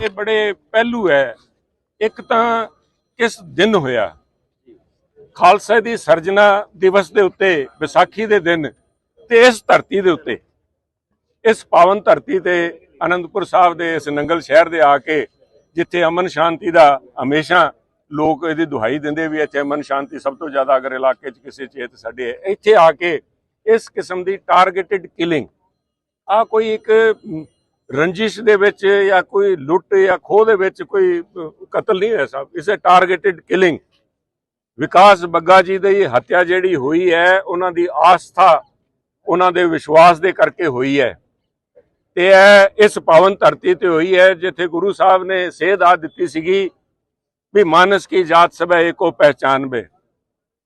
ਇਹ ਬੜੇ ਪਹਿਲੂ ਹੈ। ਇੱਕ ਤਾਂ ਕਿਸ ਦਿਨ ਹੋਇਆ? ਖਾਲਸਾ ਦੀ ਸਰਜਨਾ ਦਿਵਸ ਦੇ ਉੱਤੇ, ਵਿਸਾਖੀ ਦੇ ਦਿਨ ਤੇ ਇਸ ਧਰਤੀ ਦੇ ਉੱਤੇ। ਇਸ ਪਾਵਨ ਧਰਤੀ ਤੇ ਅਨੰਦਪੁਰ ਸਾਹਿਬ ਦੇ, ਇਸ ਨੰਗਲ ਸ਼ਹਿਰ ਦੇ ਆ ਕੇ ਜਿੱਥੇ ਅਮਨ ਸ਼ਾਂਤੀ ਦਾ ਹਮੇਸ਼ਾ ਲੋਕ ਇਹਦੀ ਦੁਹਾਈ ਦਿੰਦੇ ਵੀ ਇੱਥੇ ਅਮਨ ਸ਼ਾਂਤੀ ਸਭ ਤੋਂ ਜ਼ਿਆਦਾ ਅਗਰ ਇਲਾਕੇ 'ਚ ਕਿਸੇ ਚੇਤ ਸਾਡੇ ਇੱਥੇ ਆ ਕੇ ਇਸ ਕਿਸਮ ਦੀ ਟਾਰਗੇਟਿਡ ਕਿਲਿੰਗ ਆ ਕੋਈ ਇੱਕ ਰੰਜਿਸ਼ ਦੇ ਵਿੱਚ ਜਾਂ ਕੋਈ ਲੁੱਟ ਜਾਂ ਖੋਹ ਦੇ ਵਿੱਚ ਕੋਈ ਕਤਲ ਨਹੀਂ ਹੋਇਆ ਸਾਹਿਬ। ਇਸੇ ਟਾਰਗੇਟਡ ਕਿਲਿੰਗ ਵਿਕਾਸ ਬੱਗਾ ਜੀ ਦੀ ਹੱਤਿਆ ਜਿਹੜੀ ਹੋਈ ਹੈ, ਉਹਨਾਂ ਦੀ ਆਸਥਾ, ਉਹਨਾਂ ਦੇ ਵਿਸ਼ਵਾਸ ਦੇ ਕਰਕੇ ਹੋਈ ਹੈ। ਤੇ ਇਹ ਇਸ ਪਾਵਨ ਧਰਤੀ ਤੇ ਹੋਈ ਹੈ, ਜਿੱਥੇ ਗੁਰੂ ਸਾਹਿਬ ਨੇ ਸੇਧ ਆ ਦਿੱਤੀ ਸੀਗੀ ਵੀ ਮਾਨਸ ਕੀ ਜਾਤ ਸਭ ਏਕੋ ਪਹਿਚਾਨਬੇ।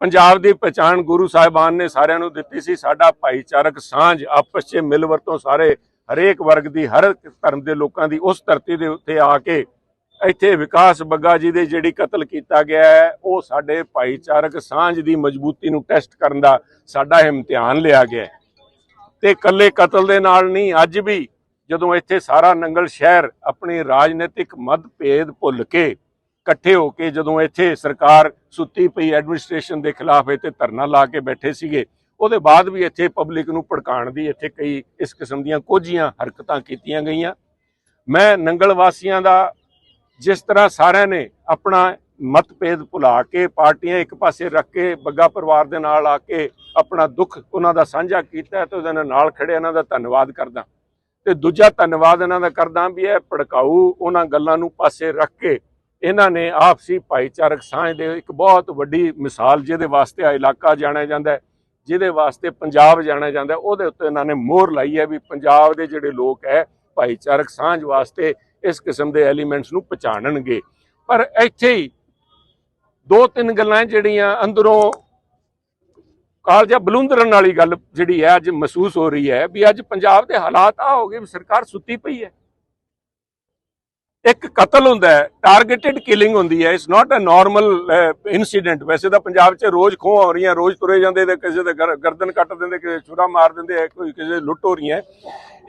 ਪੰਜਾਬ ਦੀ ਪਛਾਣ ਗੁਰੂ ਸਾਹਿਬਾਨ ਨੇ ਸਾਰਿਆਂ ਨੂੰ ਦਿੱਤੀ ਸੀ। ਸਾਡਾ ਭਾਈਚਾਰਕ ਸਾਂਝ ਆਪਸ 'ਚ ਮਿਲ ਵਰਤੋਂ ਸਾਰੇ ਹਰੇਕ ਵਰਗ ਦੀ, ਹਰ ਧਰਮ ਦੇ ਲੋਕਾਂ ਦੀ ਉਸ ਧਰਤੀ ਦੇ ਉੱਤੇ ਆ ਕੇ ਇੱਥੇ ਵਿਕਾਸ ਬੱਗਾ ਜੀ ਦੇ ਜਿਹੜੀ ਕਤਲ ਕੀਤਾ ਗਿਆ ਹੈ, ਉਹ ਸਾਡੇ ਭਾਈਚਾਰਕ ਸਾਂਝ ਦੀ ਮਜ਼ਬੂਤੀ ਨੂੰ ਟੈਸਟ ਕਰਨ ਦਾ ਸਾਡਾ ਇਮਤਿਹਾਨ ਲਿਆ ਗਿਆ ਤੇ ਇਕੱਲੇ ਕਤਲ ਦੇ ਨਾਲ ਨਹੀਂ, ਅੱਜ ਵੀ ਜਦੋਂ ਇੱਥੇ ਸਾਰਾ ਨੰਗਲ ਸ਼ਹਿਰ ਆਪਣੀ ਰਾਜਨੀਤਿਕ ਮਤਭੇਦ ਭੁੱਲ ਕੇ ਇਕੱਠੇ ਹੋ ਕੇ ਜਦੋਂ ਇੱਥੇ ਸਰਕਾਰ ਸੁੱਤੀ ਪਈ ਐਡਮਿਨਿਸਟ੍ਰੇਸ਼ਨ ਦੇ ਖਿਲਾਫ ਇੱਥੇ ਧਰਨਾ ਲਾ ਕੇ ਬੈਠੇ ਸੀਗੇ ਉਹਦੇ ਬਾਅਦ ਵੀ ਇੱਥੇ ਪਬਲਿਕ ਨੂੰ ਭੜਕਾਉਣ ਦੀ ਇੱਥੇ ਕਈ ਇਸ ਕਿਸਮ ਦੀਆਂ ਕੋਝੀਆਂ ਹਰਕਤਾਂ ਕੀਤੀਆਂ ਗਈਆਂ। ਮੈਂ ਨੰਗਲ ਵਾਸੀਆਂ ਦਾ ਜਿਸ ਤਰ੍ਹਾਂ ਸਾਰਿਆਂ ਨੇ ਆਪਣਾ ਮਤਭੇਦ ਭੁਲਾ ਕੇ ਪਾਰਟੀਆਂ ਇੱਕ ਪਾਸੇ ਰੱਖ ਕੇ ਬੱਗਾ ਪਰਿਵਾਰ ਦੇ ਨਾਲ ਆ ਕੇ ਆਪਣਾ ਦੁੱਖ ਉਹਨਾਂ ਦਾ ਸਾਂਝਾ ਕੀਤਾ ਹੈ ਤੇ ਉਹਦੇ ਨਾਲ ਨਾਲ ਖੜੇ ਇਹਨਾਂ ਦਾ ਧੰਨਵਾਦ ਕਰਦਾ। ਤੇ ਦੂਜਾ ਧੰਨਵਾਦ ਇਹਨਾਂ ਦਾ ਕਰਦਾ ਵੀ ਇਹ ਭੜਕਾਊ ਉਹਨਾਂ ਗੱਲਾਂ ਨੂੰ ਪਾਸੇ ਰੱਖ ਕੇ ਇਹਨਾਂ ਨੇ ਆਪਸੀ ਭਾਈਚਾਰਕ ਸਾਂਝ ਦੇ ਇੱਕ ਬਹੁਤ ਵੱਡੀ ਮਿਸਾਲ ਜਿਹਦੇ ਵਾਸਤੇ ਆ ਇਲਾਕਾ ਜਾਣਿਆ ਜਾਂਦਾ ਹੈ। ਜਿਹਦੇ ਵਾਸਤੇ ਪੰਜਾਬ ਜਾਣਿਆ ਜਾਂਦਾ, ਉਹਦੇ ਉੱਤੇ ਇਹਨਾਂ ਨੇ ਮੋਹਰ ਲਾਈ ਹੈ ਵੀ ਪੰਜਾਬ ਦੇ ਜਿਹੜੇ ਲੋਕ ਹੈ, ਭਾਈਚਾਰਕ ਸਾਂਝ ਵਾਸਤੇ ਇਸ ਕਿਸਮ ਦੇ ਐਲੀਮੈਂਟਸ ਨੂੰ ਪਛਾਣਨਗੇ। ਪਰ ਇੱਥੇ ਹੀ ਦੋ ਤਿੰਨ ਗੱਲਾਂ ਜਿਹੜੀਆਂ ਅੰਦਰੋਂ ਕਾਲਜਾ ਬਲੁੰਦਰਨ ਵਾਲੀ ਗੱਲ ਜਿਹੜੀ ਹੈ, ਅੱਜ ਮਹਿਸੂਸ ਹੋ ਰਹੀ ਹੈ ਵੀ ਅੱਜ ਪੰਜਾਬ ਦੇ ਹਾਲਾਤ ਆ ਹੋ ਗਏ ਵੀ ਸਰਕਾਰ ਸੁੱਤੀ ਪਈ ਹੈ। ਇੱਕ ਕਤਲ ਹੁੰਦਾ ਹੈ ਟਾਰਗੇਟਡ ਕਿਲਿੰਗ ਹੁੰਦੀ ਹੈ it's not a normal incident ਵੈਸੇ ਤਾਂ ਪੰਜਾਬ 'ਚ ਰੋਜ਼ ਖੋਹ ਹੋ ਰਹੀਆਂ, ਰੋਜ਼ ਤੁਰੇ ਜਾਂਦੇ ਤੇ ਕਿਸੇ ਦੇ ਗਰ- ਗਰਦਨ ਕੱਟ ਦਿੰਦੇ, ਕਿਸੇ ਛੁਰਾ ਮਾਰ ਦਿੰਦੇ ਹੈ ਕੋਈ ਕਿਸੇ ਦੀ ਲੁੱਟ ਹੋ ਰਹੀਆਂ।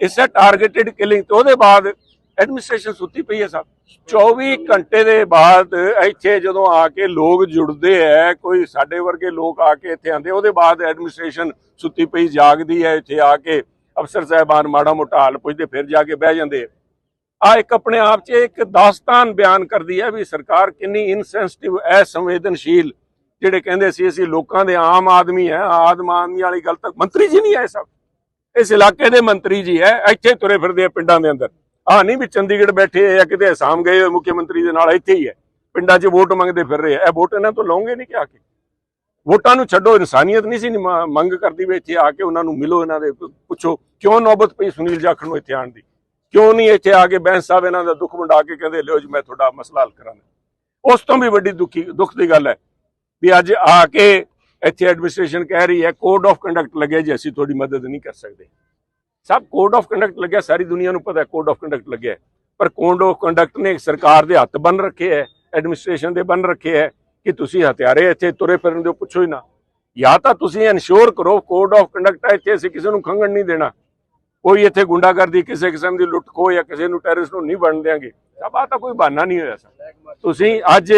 ਇਟਸ ਅ ਟਾਰਗੇਟਡ ਕਿਲਿੰਗ ਤੇ ਉਹਦੇ ਬਾਅਦ ਐਡਮਿਨਿਸਟ੍ਰੇਸ਼ਨ ਸੁੱਤੀ ਪਈ ਹੈ ਸਭ 24 ਘੰਟੇ ਦੇ ਬਾਅਦ ਇੱਥੇ ਜਦੋਂ ਆ ਕੇ ਲੋਕ ਜੁੜਦੇ ਹੈ ਕੋਈ ਸਾਡੇ ਵਰਗੇ ਲੋਕ ਆ ਕੇ ਇੱਥੇ ਆਂਦੇ ਉਹਦੇ ਬਾਅਦ ਐਡਮਿਨਿਸਟ੍ਰੇਸ਼ਨ ਸੁੱਤੀ ਪਈ, ਜਾਗਦੀ ਹੈ, ਇੱਥੇ ਆ ਕੇ ਅਫਸਰ ਸਾਹਿਬਾਨ ਮਾੜਾ ਮੋਟਾ ਹਾਲ ਪੁੱਛਦੇ, ਫਿਰ ਜਾ ਕੇ ਬਹਿ ਜਾਂਦੇ ਆ ਇੱਕ ਆਪਣੇ ਆਪ 'ਚ ਇੱਕ ਦਾਸਤਾਨ ਬਿਆਨ ਕਰਦੀ ਹੈ ਵੀ ਸਰਕਾਰ ਕਿੰਨੀ ਇਨਸੈਂਸਿਟਿਵ ਐ ਸੰਵੇਦਨਸ਼ੀਲ ਜਿਹੜੇ ਕਹਿੰਦੇ ਸੀ ਅਸੀਂ ਲੋਕਾਂ ਦੇ ਆਮ ਆਦਮੀ ਹੈ, ਆਦਮ ਆਦਮੀ ਵਾਲੀ ਗੱਲ ਤਾਂ ਮੰਤਰੀ ਜੀ ਨਹੀਂ ਐ ਸਭ। ਇਸ ਇਲਾਕੇ ਦੇ ਮੰਤਰੀ ਜੀ ਹੈ, ਇੱਥੇ ਤੁਰੇ ਫਿਰਦੇ ਆ ਪਿੰਡਾਂ ਦੇ ਅੰਦਰ। ਆ ਨਹੀਂ ਵੀ ਚੰਡੀਗੜ੍ਹ ਬੈਠੇ ਆ, ਜਾਂ ਕਿਤੇ ਅਸਾਮ ਗਏ ਹੋਏ ਮੁੱਖ ਮੰਤਰੀ ਦੇ ਨਾਲ ਇੱਥੇ ਹੀ ਹੈ। ਪਿੰਡਾਂ 'ਚ ਵੋਟ ਮੰਗਦੇ ਫਿਰ ਰਹੇ ਆ। ਇਹ ਵੋਟ ਇਹਨਾਂ ਤੋਂ ਲਓਗੇ ਨਹੀਂ ਕਿ ਆ ਕੇ? ਵੋਟਾਂ ਨੂੰ ਛੱਡੋ, ਇਨਸਾਨੀਅਤ ਨਹੀਂ ਸੀ ਮੰਗ ਕਰਦੀ ਵੀ ਇੱਥੇ ਆ ਕੇ ਉਹਨਾਂ ਨੂੰ ਮਿਲੋ, ਇਹਨਾਂ ਦੇ ਪੁੱਛੋ। ਕਿਉਂ ਨੌਬਤ ਪਈ ਸੁਨੀਲ ਜਾਖੜ ਨੂੰ ਇੱਥੇ ਆਉਣ ਦੀ? ਕਿਉਂ ਨਹੀਂ ਇੱਥੇ ਆ ਕੇ ਬੈਂਸ ਸਾਹਿਬ ਇਹਨਾਂ ਦਾ ਦੁੱਖ ਵੰਡਾ ਕੇ ਕਹਿੰਦੇ, ਲਿਓ ਜੀ ਮੈਂ ਤੁਹਾਡਾ ਮਸਲਾ ਹੱਲ ਕਰਾਂਗਾ। ਉਸ ਤੋਂ ਵੀ ਵੱਡੀ ਦੁਖੀ, ਦੁੱਖ ਦੀ ਗੱਲ ਹੈ ਵੀ ਅੱਜ ਆ ਕੇ ਇੱਥੇ ਐਡਮਿਨਿਸਟ੍ਰੇਸ਼ਨ ਕਹਿ ਰਹੀ ਹੈ ਕੋਡ ਆਫ ਕੰਡਕਟ ਲੱਗਿਆ ਜੀ, ਅਸੀਂ ਤੁਹਾਡੀ ਮਦਦ ਨਹੀਂ ਕਰ ਸਕਦੇ। ਸਭ ਕੋਡ ਆਫ ਕੰਡਕਟ ਲੱਗਿਆ, ਸਾਰੀ ਦੁਨੀਆ ਨੂੰ ਪਤਾ ਹੈ ਕੋਡ ਆਫ ਕੰਡਕਟ ਲੱਗਿਆ ਪਰ ਕੋਡ ਆਫ ਕੰਡਕਟ ਨੇ ਸਰਕਾਰ ਦੇ ਹੱਥ ਬੰਨ ਰੱਖੇ ਹੈ ਐਡਮਿਨਿਸਟ੍ਰੇਸ਼ਨ ਦੇ ਬੰਨ ਰੱਖੇ ਹੈ ਕਿ ਤੁਸੀਂ ਹਥਿਆਰੇ ਇੱਥੇ ਤੁਰੇ ਫਿਰਨ ਦੇ ਪੁੱਛੋ ਹੀ ਨਾ। ਜਾਂ ਤਾਂ ਤੁਸੀਂ ਇਨਸ਼ੋਰ ਕਰੋ ਕੋਡ ਆਫ ਕੰਡਕਟ ਹੈ ਇੱਥੇ ਅਸੀਂ ਕਿਸੇ ਨੂੰ ਖੰਗਣ ਨਹੀਂ ਦੇਣਾ। ਕੋਈ ਇੱਥੇ ਗੁੰਡਾਗਰਦੀ ਕਿਸੇ ਕਿਸਮ ਦੀ ਲੁੱਟ ਖੋਹ ਜਾਂ ਕਿਸੇ ਨੂੰ ਟੈਰਰਿਸਟ ਨੂੰ ਨਹੀਂ ਬਣ ਦਿਆਂਗੇ। ਸਭ ਆ ਤਾਂ ਕੋਈ ਬਹਾਨਾ ਨਹੀਂ ਹੋਇਆ ਸਰ। ਤੁਸੀਂ ਅੱਜ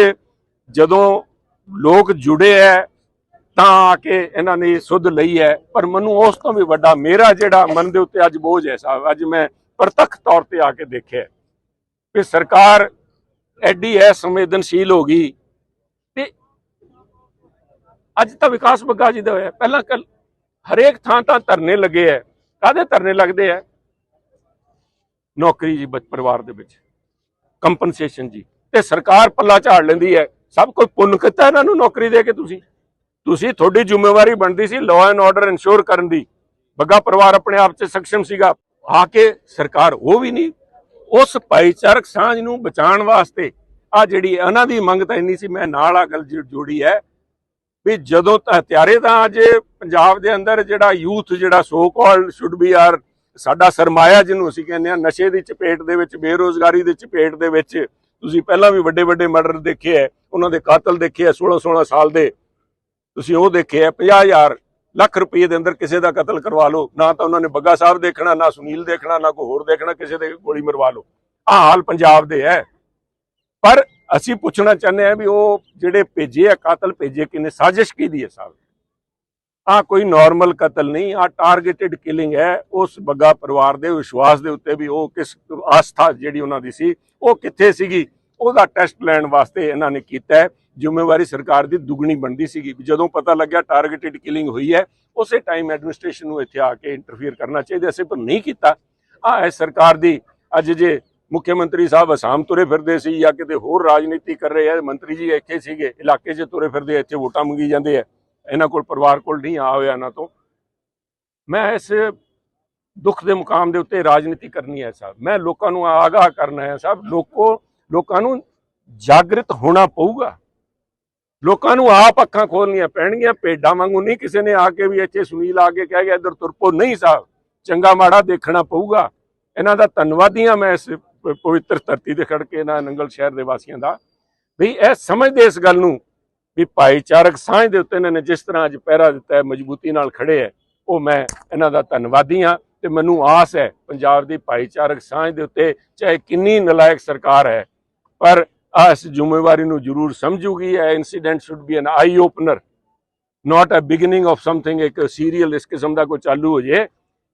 ਜਦੋਂ ਲੋਕ ਜੁੜੇ ਹੈ ਤਾਂ ਆ ਕੇ ਇਹਨਾਂ ਨੇ ਸੁਧ ਲਈ ਹੈ ਪਰ ਮੈਨੂੰ ਉਸ ਤੋਂ ਵੀ ਵੱਡਾ ਮੇਰਾ ਜਿਹੜਾ ਮਨ ਦੇ ਉੱਤੇ ਅੱਜ ਬੋਝ ਹੈ ਸਾਹਿਬ, ਅੱਜ ਮੈਂ ਪ੍ਰਤੱਖ ਤੌਰ ਤੇ ਆ ਕੇ ਦੇਖਿਆ। ਕਿ ਸਰਕਾਰ ਐਡੀ ਹੈ ਸੰਵੇਦਨਸ਼ੀਲ ਹੋ ਗਈ ਤੇ ਅੱਜ ਤਾਂ ਵਿਕਾਸ ਬੱਗਾ ਜੀ ਦਾ ਹੋਇਆ। ਪਹਿਲਾਂ ਕੱਲ ਹਰੇਕ ਥਾਂ ਤਾਂ ਧਰਨੇ ਲੱਗੇ ਐ। ਕਾਦੇ ਧਰਨੇ ਲੱਗਦੇ ਐ ਨੌਕਰੀ ਜੀ ਪਰਿਵਾਰ ਦੇ ਵਿੱਚ। ਕੰਪਨਸੇਸ਼ਨ ਜੀ। ਤੇ ਸਰਕਾਰ ਪੱਲਾ ਝਾੜ ਲੈਂਦੀ ਹੈ। ਸਭ ਕੋਈ ਪੁੰਨ ਕੀਤਾ ਇਹਨਾਂ ਨੂੰ ਨੌਕਰੀ ਦੇ ਕੇ ਤੁਸੀਂ? ਤੁਸੀਂ ਤੁਹਾਡੀ ਜ਼ਿੰਮੇਵਾਰੀ ਬਣਦੀ ਸੀ ਲਾਅ ਐਂਡ ਆਰਡਰ ਇਨਸ਼ੋਰ ਕਰਨ ਦੀ। ਬੱਗਾ ਪਰਿਵਾਰ ਆਪਣੇ ਆਪ 'ਚ ਸક્ષਮ ਸੀਗਾ। ਆ ਕੇ ਸਰਕਾਰ ਉਹ ਵੀ ਨਹੀਂ। ਉਸ ਭਾਈਚਾਰਕ ਸਾਂਝ ਨੂੰ ਬਚਾਉਣ ਵਾਸਤੇ ਆ ਜਿਹੜੀ ਇਹਨਾਂ ਦੀ ਮੰਗ ਤਾਂ ਇੰਨੀ ਸੀ, ਮੈਂ ਨਾਲ ਆ ਗੱਲ ਜੋੜੀ ਹੈ ਵੀ ਜਦੋਂ ਤਾਂ ਹਥਿਆਰੇ ਤਾਂ ਅੱਜ ਪੰਜਾਬ ਦੇ ਅੰਦਰ ਜਿਹੜਾ ਯੂਥ, ਜਿਹੜਾ so called should be are ਸਾਡਾ ਸਰਮਾਇਆ ਜਿਹਨੂੰ ਅਸੀਂ ਕਹਿੰਦੇ ਆ ਨਸ਼ੇ ਦੀ ਚਪੇਟ ਦੇ ਵਿੱਚ, ਬੇਰੋਜ਼ਗਾਰੀ ਦੀ ਚਪੇਟ ਦੇ ਵਿੱਚ ਤੁਸੀਂ ਪਹਿਲਾਂ ਵੀ ਵੱਡੇ ਵੱਡੇ ਮਰਡਰ ਦੇਖੇ ਐ ਉਹਨਾਂ ਦੇ ਕਾਤਲ ਦੇਖੇ ਐ 16 16 ਸਾਲ ਦੇ। ਤੁਸੀਂ ਉਹ ਦੇਖੇ ਐ 50000 ਲੱਖ ਰੁਪਏ ਦੇ ਅੰਦਰ ਕਿਸੇ ਦਾ ਕਤਲ ਕਰਵਾ ਲਓ, ਨਾ ਤਾਂ ਉਹਨਾਂ ਨੇ ਬੱਗਾ ਸਾਹਿਬ ਦੇਖਣਾ, ਨਾ ਸੁਨੀਲ ਦੇਖਣਾ, ਨਾ ਕੋਈ ਹੋਰ ਦੇਖਣਾ, ਕਿਸੇ ਦੇ ਗੋਲੀ ਮਰਵਾ ਲਓ। ਆ ਹਾਲ ਪੰਜਾਬ ਦੇ ਹੈ। ਪਰ ਅਸੀਂ ਪੁੱਛਣਾ ਚਾਹੁੰਦੇ ਆ ਵੀ ਉਹ ਜਿਹੜੇ ਭੇਜੇ ਆ, ਕਾਤਲ ਭੇਜੇ ਕਿਨੇ, ਸਾਜ਼ਿਸ਼ ਕੀਤੀ ਹੈ ਸਾਹਿਬ ਆ ਕੋਈ ਨਾਰਮਲ ਕਤਲ ਨਹੀਂ ਆ ਟਾਰਗੇਟਿਡ ਕਿਲਿੰਗ ਹੈ। ਉਸ ਬੱਗਾ ਪਰਿਵਾਰ ਦੇ ਵਿਸ਼ਵਾਸ ਦੇ ਉੱਤੇ ਵੀ ਉਹ ਕਿਸ ਆਸਥਾ ਜਿਹੜੀ ਉਹਨਾਂ ਦੀ ਸੀ, ਉਹ ਕਿੱਥੇ ਸੀਗੀ? ਉਹਦਾ ਟੈਸਟ ਲੈਣ ਵਾਸਤੇ ਇਹਨਾਂ ਨੇ ਕੀਤਾ ਜ਼ਿੰਮੇਵਾਰੀ ਸਰਕਾਰ ਦੀ ਦੁੱਗਣੀ ਬਣਦੀ ਸੀਗੀ। ਵੀ ਜਦੋਂ ਪਤਾ ਲੱਗਿਆ ਟਾਰਗੇਟਿਡ ਕਿਲਿੰਗ ਹੋਈ ਹੈ, ਉਸੇ ਟਾਈਮ ਐਡਮਿਨਿਸਟ੍ਰੇਸ਼ਨ ਨੂੰ ਇੱਥੇ ਆ ਕੇ ਇੰਟਰਫੀਅਰ ਕਰਨਾ ਚਾਹੀਦਾ ਸੀ, ਪਰ ਨਹੀਂ ਕੀਤਾ। ਆ ਹੈ ਸਰਕਾਰ ਦੀ ਅੱਜ ਜੇ ਮੁੱਖ ਮੰਤਰੀ ਸਾਹਿਬ ਅਸਾਮ ਤੁਰੇ ਫਿਰਦੇ ਸੀ ਜਾਂ ਕਿਤੇ ਹੋਰ ਰਾਜਨੀਤੀ ਕਰ ਰਹੇ ਆ ਮੰਤਰੀ ਜੀ ਇੱਥੇ ਸੀਗੇ, ਇਲਾਕੇ 'ਚ ਤੁਰੇ ਫਿਰਦੇ ਇੱਥੇ ਵੋਟਾਂ ਮੰਗੀ ਜਾਂਦੇ ਆ। ਇਹਨਾਂ ਕੋਲ ਪਰਿਵਾਰ ਕੋਲ ਨਹੀਂ ਆ ਹੋਇਆ ਇਹਨਾਂ ਤੋਂ। ਮੈਂ ਇਸ ਦੁੱਖ ਦੇ ਮੁਕਾਮ ਦੇ ਉੱਤੇ ਰਾਜਨੀਤੀ ਕਰਨੀ ਹੈ ਸਾਹਿਬ। ਮੈਂ ਲੋਕਾਂ ਨੂੰ ਆਗਾਹ ਕਰਨਾ ਹੈ ਸਾਹਿਬ। ਲੋਕੋ, ਲੋਕਾਂ ਨੂੰ ਜਾਗਰਿਤ ਹੋਣਾ ਪਊਗਾ। ਲੋਕਾਂ ਨੂੰ ਆਪ ਅੱਖਾਂ ਖੋਲਣੀਆਂ ਪੈਣਗੀਆਂ। ਭੇਡਾਂ ਵਾਂਗੂ ਨਹੀਂ ਕਿਸੇ ਨੇ ਆ ਕੇ ਵੀ ਇੱਥੇ ਸੁਨੀਲ ਆ ਕੇ ਕਹਿ ਗਿਆ, ਇੱਧਰ ਤੁਰਪੋ ਨਹੀਂ ਸਾਹਿਬ। ਚੰਗਾ ਮਾੜਾ ਦੇਖਣਾ ਪਊਗਾ। ਇਹਨਾਂ ਦਾ ਧੰਨਵਾਦੀ ਹਾਂ ਮੈਂ ਇਸ ਪਵਿੱਤਰ ਧਰਤੀ ਤੇ ਖੜ ਕੇ ਇਹਨਾਂ ਨੰਗਲ ਸ਼ਹਿਰ ਦੇ ਵਾਸੀਆਂ ਦਾ। ਵੀ ਇਹ ਸਮਝਦੇ ਇਸ ਗੱਲ ਨੂੰ ਵੀ ਭਾਈਚਾਰਕ ਸਾਂਝ ਦੇ ਉੱਤੇ ਇਹਨਾਂ ਨੇ ਜਿਸ ਤਰ੍ਹਾਂ ਅੱਜ ਪਹਿਰਾ ਦਿੱਤਾ ਹੈ, ਮਜ਼ਬੂਤੀ ਨਾਲ ਖੜੇ ਹੈ, ਉਹ ਮੈਂ ਇਹਨਾਂ ਦਾ ਧੰਨਵਾਦੀ ਹਾਂ ਤੇ ਮੈਨੂੰ ਆਸ ਹੈ ਪੰਜਾਬ ਦੀ ਭਾਈਚਾਰਕ ਸਾਂਝ ਦੇ ਉੱਤੇ ਚਾਹੇ ਕਿੰਨੀ ਨਲਾਇਕ ਸਰਕਾਰ ਹੈ, ਪਰ ਆਹ ਇਸ ਜ਼ਿੰਮੇਵਾਰੀ ਨੂੰ ਜ਼ਰੂਰ ਸਮਝੂਗੀ, ਇਹ incident should be an eye opener not a beginning of something ਇੱਕ ਸੀਰੀਅਲ ਇਸ ਕਿਸਮ ਦਾ ਕੋਈ ਚਾਲੂ ਹੋ ਜੇ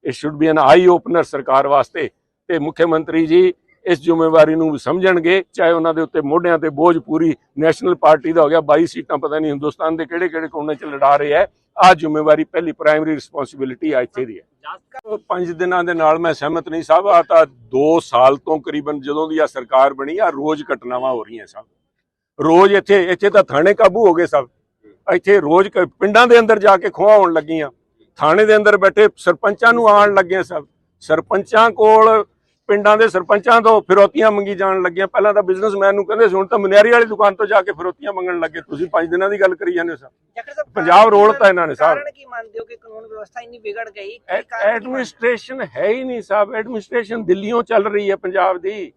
ਇਹ should be an eye opener ਸਰਕਾਰ ਵਾਸਤੇ ਤੇ ਮੁੱਖ ਮੰਤਰੀ ਜੀ ਇਸ ਜ਼ਿੰਮੇਵਾਰੀ ਨੂੰ ਸਮਝਣਗੇ, ਚਾਹੇ ਉਹਨਾਂ ਦੇ ਉੱਤੇ ਮੋਢਿਆਂ ਤੇ ਬੋਝ ਪੂਰੀ ਨੈਸ਼ਨਲ ਪਾਰਟੀ ਦਾ ਹੋ ਗਿਆ 22 ਸੀਟਾਂ ਪਤਾ ਨਹੀਂ ਹਿੰਦੁਸਤਾਨ ਦੇ ਕਿਹੜੇ ਕਿਹੜੇ ਕੋਨੇ 'ਚ ਲੜਾ ਰਹੇ ਹੈ। ਆ ਜ਼ਿੰਮੇਵਾਰੀ ਪਹਿਲੀ ਪ੍ਰਾਇਮਰੀ ਰਿਸਪੌਂਸਿਬਿਲਿਟੀ ਆ ਇੱਥੇ ਦੀ ਹੈ। ਪੰਜ ਦਿਨਾਂ ਦੇ ਨਾਲ ਮੈਂ ਸਹਿਮਤ ਨਹੀਂ ਸਾਹਿਬ ਆ ਤਾਂ 2 ਸਾਲ ਤੋਂ ਕਰੀਬਨ ਜਦੋਂ ਦੀ ਆ ਸਰਕਾਰ ਬਣੀ ਆ ਰੋਜ਼ ਘਟਨਾਵਾਂ ਹੋ ਰਹੀਆਂ ਸਭ ਰੋਜ਼ ਇੱਥੇ ਇੱਥੇ ਤਾਂ ਥਾਣੇ ਕਾਬੂ ਹੋ ਗਏ ਸਭ ਇੱਥੇ ਰੋਜ਼ ਪਿੰਡਾਂ ਦੇ ਅੰਦਰ ਜਾ ਕੇ ਖੋਹਾਂ ਹੋਣ ਲੱਗੀਆਂ। ਥਾਣੇ ਦੇ ਅੰਦਰ ਬੈਠੇ ਸਰਪੰਚਾਂ ਨੂੰ ਆਉਣ ਲੱਗੇ ਸਭ ਸਰਪੰਚਾਂ ਕੋਲ ਪਿੰਡਾਂ ਦੇ ਸਰਪੰਚਾਂ ਤੋਂ ਫਿਰੌਤੀਆਂ ਮੰਗੀ ਜਾਣ ਲੱਗੀਆਂ। ਪਹਿਲਾਂ ਤਾਂ ਬਿਜ਼ਨਸਮੈਨ ਨੂੰ ਕਹਿੰਦੇ ਸੀ ਹੁਣ ਤਾਂ ਮਨਿਆਰੀ ਵਾਲੀ ਦੁਕਾਨ ਤੋਂ ਜਾ ਕੇ ਫਿਰੌਤੀਆਂ ਮੰਗਣ ਲੱਗੇ। ਤੁਸੀਂ ਪੰਜ ਦਿਨਾਂ ਦੀ ਗੱਲ ਕਰੀ ਜਾਂਦੇ ਹੋ ਸਰ। ਪੰਜਾਬ ਕਾਰਨ ਰੋਲ ਕੀ ਤਾਂ ਇਹਨਾਂ ਨੇ ਸਾਹਿਬ। ਕਾਰਨ ਕੀ ਮੰਨਦੇ ਹੋ ਕਿ ਕਾਨੂੰਨ ਵਿਵਸਥਾ ਇੰਨੀ ਵਿਗੜ ਗਈ? ਐਡਮਿਨਿਸਟ੍ਰੇਸ਼ਨ ਹੈ? ਹੀ ਨਹੀਂ ਸਾਹਿਬ ਐਡਮਿਨਿਸਟ੍ਰੇਸ਼ਨ ਦਿੱਲੀੋਂ ਚੱਲ ਰਹੀ ਹੈ ਪੰਜਾਬ ਦੀ।